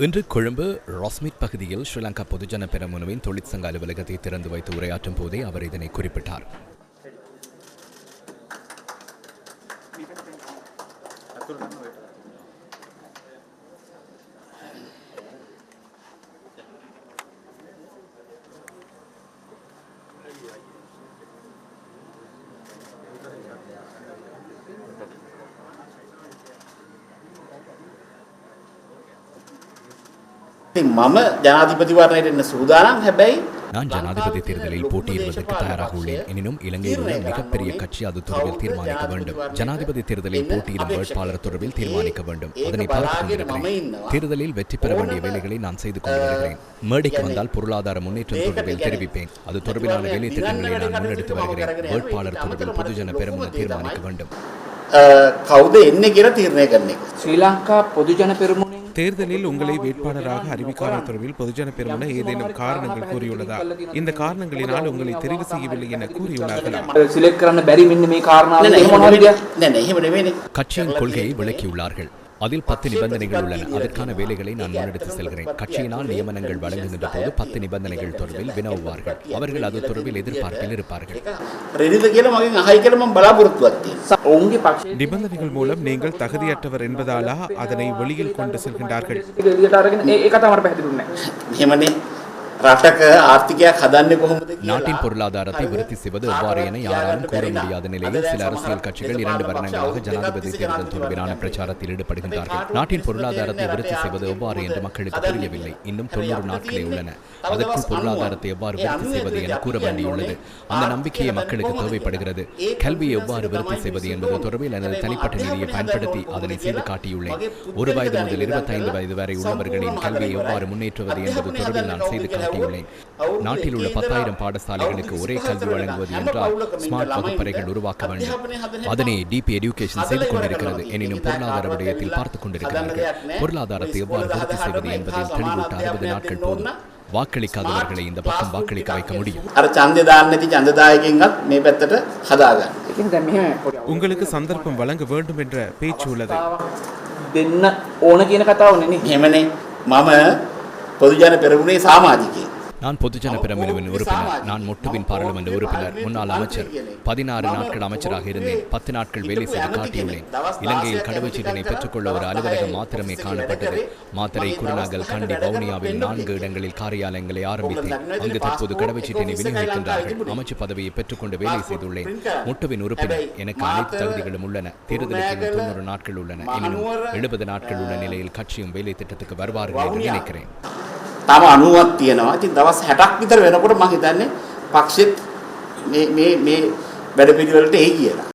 இன்று கொழும்பு ராஸ்மிட் பகுதியில் ஸ்ரீலங்கா பொதுஜன பெரமுனவின் தொழிற்சங்க அலுவலகத்தை திறந்து வைத்து உரையாற்றும் போதே அவர் இதனை குறிப்பிட்டார். ඉතින් මම ජනාධිපතිවරණයට එන්න සූදානම් හැබැයි நான் ஜனாதிபதி தேர்தலில் போட்டியிடுவதற்கு தயாராக உள்ளேன் எனினும் இலங்கையில் உள்ள மிகப்பெரிய கட்சி அது தொடர்பில் தீர்மானிக்க வேண்டும் ஜனாதிபதி தேர்தலில் போட்டியிடும் வேட்பாளர் தொடர்பில் தீர்மானிக்க வேண்டும் அதனை பார்த்துக் கொண்டிருக்கிறேன் தேர்தலில் வெற்றி பெற வேண்டிய வேலைகளை நான் செய்து கொண்டு வருகிறேன் மேடைக்கு வந்தால் பொருளாதார முன்னேற்றம் தொடர்பில் தெரிவிப்பேன் அது தொடர்பிலான வேலை திட்டங்களை நான் முன்னெடுத்து வருகிறேன் வேட்பாளர் தொடர்பில் பொதுஜன பெருமுன தீர்மானிக்க வேண்டும் අ, කවුද එන්නේ කියලා තීරණය කරන தேர்தலில் உங்களை வேட்பாளராக அறிவிக்காத தொடர்பில் பொதுஜன பெருமன ஏதேனும் காரணங்கள் கூறியுள்ளதா? இந்த காரணங்களினால் உங்களை தெரிவு செய்யவில்லை என கூறியுள்ளார்கள்? கட்சியின் கொள்கையை விளக்கியுள்ளார்கள். அதில் பத்து நிபந்தனைகள் உள்ளன அதற்கான வேலைகளை நான் முன்னெடுத்து செல்கிறேன் கட்சியினால் நியமனங்கள் வழங்குகின்ற போது பத்து நிபந்தனைகள் தொடர்பில் வினவுவார்கள் அவர்கள் அது தொடர்பில் எதிர்பார்ப்பில் இருப்பார்கள் நிபந்தனைகள் மூலம் நீங்கள் தகுதியற்றவர் என்பதாலா அதனை வெளியில் கொண்டு செல்கின்றார்கள் එලියට අරගෙන ඒ ඒ කතාව මට පැහැදිලි වුණේ නැහැ. එහෙමනේ රටක ආර්ථිකයක් හදන්නේ කොහොමද කියලා. நாட்டின் பொருளாதாரத்தை விருத்தி செய்வது எவ்வாறு என யாராலும் கூற முடியாத நிலையில் சில அரசியல் கட்சிகள் இரண்டு வருடங்களாக ஜனாதிபதி தேர்தல் தொடர்பிலான பிரச்சாரத்தில் ஈடுபடுகின்றார்கள் நாட்டின் பொருளாதாரத்தை விருத்தி செய்வது எவ்வாறு என்று மக்களுக்கு புரியவில்லை இன்னும் தொண்ணூறு நாட்களே உள்ளன அதற்குள் பொருளாதாரத்தை எவ்வாறு விருத்தி செய்வது என கூற வேண்டியுள்ளது அந்த நம்பிக்கையை மக்களுக்கு தேவைப்படுகிறது கல்வியை எவ்வாறு விருத்தி செய்வது என்பது தொடர்பில் எனது தனிப்பட்ட நிதியை பயன்படுத்தி அதனை செய்து காட்டியுள்ளேன் ஒரு வயது முதல் இருபத்தைந்து வயது வரை உள்ளவர்களின் கல்வியை எவ்வாறு முன்னேற்றுவது என்பது தொடர்பில் நான் செய்து காட்டியுள்ளேன் நாட்டில் உள்ள பத்தாயிரம் பாடசாலைகளுக்கு ஒரே கல்வி வழங்குவது என்றால் ஸ்மார்ட் வகுப்பறைகள் உருவாக்க வேண்டும் அதனை டிபி எஜுகேஷன் செய்து கொண்டிருக்கிறது எனினும் பொருளாதார விடயத்தில் பார்த்துக் கொண்டிருக்கிறார்கள் பொருளாதாரத்தை எவ்வாறு விருத்தி செய்வது என்பதில் தெளிவூட்ட அறுபது நாட்கள் போதும் வாக்களிக்காதவர்களை இந்த பக்கம் வாக்களிக்க வைக்க முடியும் අර ඡන්දය දාන්න නැති ඡන්දදායකයින්වත් මේ පැත්තට හදාගන්න. ඉතින් දැන් මෙහෙම පොඩි உங்களுக்கு சந்தர்ப்பம் வழங்க வேண்டும் என்ற பேச்சு உள்ளது අවස්ථාවක් දෙන්න ඕන කියන කතාව නෙනේ. එහෙමනේ මම பொதுஜன பெருமுனை சாமாஜிக்கு நான் பொதுஜன பெரம்பிரிவின் உறுப்பினர். நான் முட்டுவின் பாராளுமன்ற உறுப்பினர். முன்னாள் அமைச்சர். பதினாறு நாட்கள் அமைச்சராக இருந்தேன். பத்து நாட்கள் வேலை செய்து காட்டியுள்ளேன். இலங்கையில் கடவுச்சீட்டினை பெற்றுக்கொள்ள ஒரு அலுவலகம் மாத்திரமே காணப்பட்டது. மாத்திரை குருநாகல் கண்டி வவுனியாவில் நான்கு இடங்களில் காரியாலயங்களை ஆரம்பித்தேன் அங்கு தற்போது கடவுச்சீட்டினை விநியோகிக்கின்றார்கள் அமைச்சு பதவியை பெற்றுக்கொண்டு வேலை செய்துள்ளேன். முட்டுவின் உறுப்பினர். எனக்கு அனைத்து தகுதிகளும் உள்ளன. தேர்தலுக்கு தொண்ணூறு நாட்கள் உள்ளன. எனினும் எழுபது நாட்கள் உள்ள நிலையில் கட்சியும் வேலை திட்டத்துக்கு வருவார்கள் என்று நினைக்கிறேன். තම 90ක් තියෙනවා. ඉතින් දවස් 60ක් විතර වෙනකොට මම හිතන්නේ පක්ෂෙත් මේ මේ මේ වැඩ පිළිවෙලට එයි කියලා.